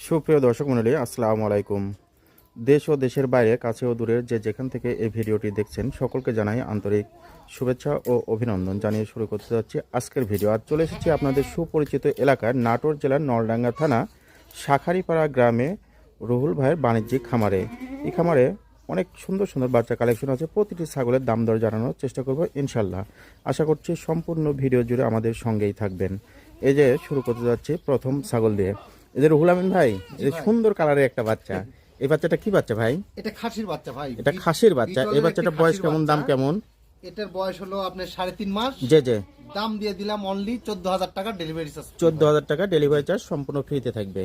সুপ্রিয় দর্শক মণ্ডলী, আসসালামু আলাইকুম। দেশ ও দেশের বাইরে, কাছে ও দূরের যে যেখান থেকে এই ভিডিওটি দেখছেন, সকলকে জানাই আন্তরিক শুভেচ্ছা ও অভিনন্দন। জানিয়ে শুরু করতে যাচ্ছি আজকের ভিডিও। আজ চলে এসেছি আপনাদের সুপরিচিত এলাকার নাটোর জেলার নলডাঙ্গা থানা, শাখারিপাড়া গ্রামে রুহুল ভাইয়ের বাণিজ্যিক খামারে। এই খামারে অনেক সুন্দর সুন্দর বাচ্চা কালেকশন আছে। প্রতিটি ছাগলের দাম দর জানানোর চেষ্টা করব ইনশাল্লাহ আশা করছি সম্পূর্ণ ভিডিও জুড়ে আমাদের সঙ্গেই থাকবেন। এই যে শুরু করতে যাচ্ছি প্রথম ছাগল দিয়ে। রুহুল আমিন ভাই যে সুন্দর কালারের একটা বাচ্চা। এই বাচ্চাটা কি বাচ্চা ভাই? এটা খাসির বাচ্চা ভাই। এটা খাসির বাচ্চা। এই বাচ্চাটা বয়স কেমন দাম কেমন? এটার বয়স হলো আপনার সাড়ে তিন মাস। যে যে দাম দিয়ে দিলাম অনলি চোদ্দ হাজার টাকা ডেলিভারি চার্জ চোদ্দ হাজার টাকা ডেলিভারি চার্জ সম্পূর্ণ ফ্রিতে থাকবে।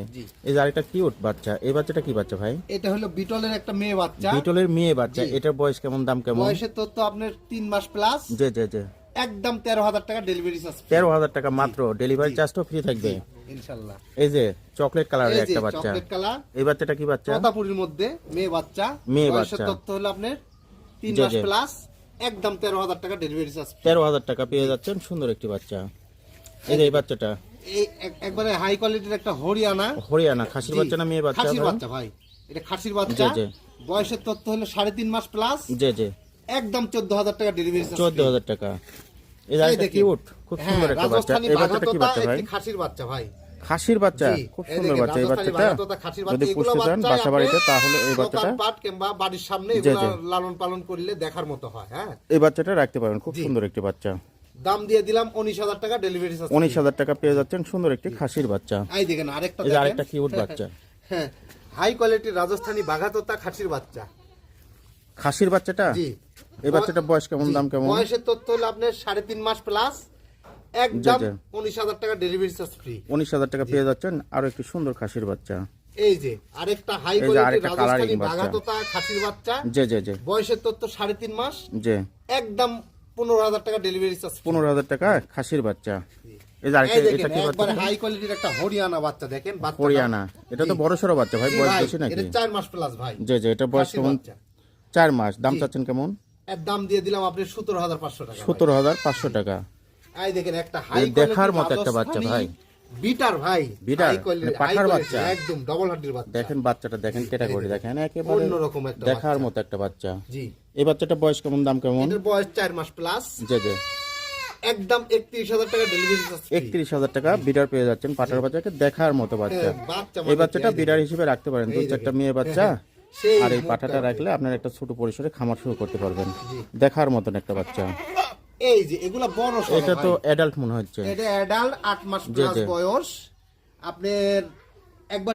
এই যে আরেকটা কিউট বাচ্চা এই বাচ্চাটা কি বাচ্চা ভাই? এটা হলো বিটলের একটা মেয়ে বাচ্চা। বিটলের মেয়ে বাচ্চা। এটার বয়স কেমন দাম কেমন? বয়সের তো আপনার তিন মাস প্লাস যে যে যে একদম তেরো হাজার টাকা ডেলিভারি চার্জ তেরো হাজার টাকা মাত্র ডেলিভারি চার্জটাও ফ্রি থাকবে। ইনশাল্লাহ। এই যে চকলেট কালারের একটা বাচ্চা। চকলেট কালার এই বাচ্চাটা কি বাচ্চা? তোতাপুরির মধ্যে মেয়ে বাচ্চা। মেয়ে বাচ্চা। তথ্য হলো আপনার তিন মাস প্লাস একদম তেরো হাজার টাকা ডেলিভারি চার্জ তেরো হাজার টাকা পেয়ে যাচ্ছেন সুন্দর একটি বাচ্চা। এই যে এই বাচ্চাটা। এই এক- একবারে হাই কোয়ালিটির একটা হরিয়ানা। হরিয়ানা খাসির বাচ্চা না মেয়ে বাচ্চা? খাসির বাচ্চা ভাই। এটা খাসির বাচ্চা। জি। বয়সের তথ্য হলো সাড়ে তিন মাস প্লাস যে যে একদম চোদ্দ হাজার টাকা ডেলিভারি চার্জ চোদ্দ হাজার টাকা। এই আরেকটা কিউট খুব হ্যাঁ, সুন্দর একটা বাচ্চা। এই বাচ্চাটা কি বাচ্চা ভাই? খাসির বাচ্চা ভাই। খাসির বাচ্চা খুব সুন্দর বাচ্চা এই বাচ্চাটা। খাসির যদি পুষতে চান বাসা বাড়িতে তাহলে এই বাচ্চাটা দোকানপাট কিংবা বাড়ির সামনে এগুলো লালন পালন করলে দেখার মতো হয় হ্যাঁ? এই বাচ্চাটা রাখতে পারেন খুব সুন্দর একটি বাচ্চা। দাম দিয়ে দিলাম উনিশ হাজার টাকা ডেলিভারি চার্জ উনিশ হাজার টাকা পেয়ে যাচ্ছেন সুন্দর একটি খাসির বাচ্চা। এই দেখেন আরেকটা আরেকটা কিউট বাচ্চা। হ্যাঁ হাই কোয়ালিটির রাজস্থানি বাঘাতোতা খাসির বাচ্চা। খাসির বাচ্চাটা? জি। এই বাচ্চাটা বয়স কেমন দাম কেমন? বয়সের তথ্য হলো আপনার সাড়ে তিন মাস প্লাস একদম উনিশ হাজার টাকা ডেলিভারি চার্জ ফ্রি উনিশ হাজার টাকা পেয়ে যাচ্ছেন আরও একটি সুন্দর খাসির বাচ্চা। এই যে আরেকটা হাই রাজস্থানি বাঘাতোতা খাসির বাচ্চা। যে যে যে বয়সের তথ্য সাড়ে তিন মাস। যে একদম পনেরো হাজার টাকা ডেলিভারি চার্জ পনেরো হাজার টাকা খাসির বাচ্চা। এই যে আরেকটা এটা কি বাচ্চা? হাই কোয়ালিটির একটা হরিয়ানা বাচ্চা দেখেন হরিয়ানা। এটা তো বড় সড়ো বাচ্চা ভাই বয়স বেশি নাকি? এটা চার মাস প্লাস ভাই। এটা বয়স কেমন। চার মাস দাম চাচ্ছেন কেমন? এর দাম দিয়ে দিলাম আপনি সতেরো হাজার পাঁচশো টাকা সতেরো হাজার পাঁচশো টাকা। এই দেখেন একটা হাই দেখার মতো একটা বাচ্চা ভাই। বিটার ভাই। বিটার? মানে পাঠার বাচ্চা? একদম ডবল হাড্ডির বাচ্চা। দেখেন বাচ্চাটা দেখেন ক্যাটাগরি দেখেন একেবারে অন্যরকম একটা দেখার মতো একটা বাচ্চা। জি। এই বাচ্চাটা বয়স কেমন দাম কেমন? এটার বয়স চার মাস প্লাস যে যে একদম একত্রিশ হাজার টাকা ডেলিভারি চার্জ একত্রিশ হাজার টাকা বিডার পেয়ে যাচ্ছেন পাটার বাচ্চাকে দেখার মতো বাচ্চা। হ্যাঁ, এই মানে বাচ্চাটা এই বিডার হিসেবে রাখতে পারেন দু এই চারটা মেয়ে বাচ্চা। আর এই পাঠাটা রাখলে আপনার একটা ছোট পরিসরে খামার শুরু করতে পারবেন। দেখার মতন একটা বাচ্চা। এই যে এগুলা বড় এটা তো। অ্যাডাল্ট মনে হচ্ছে। এটা অ্যাডাল্ট আট মাস প্লাস বয়স। আপনার একবার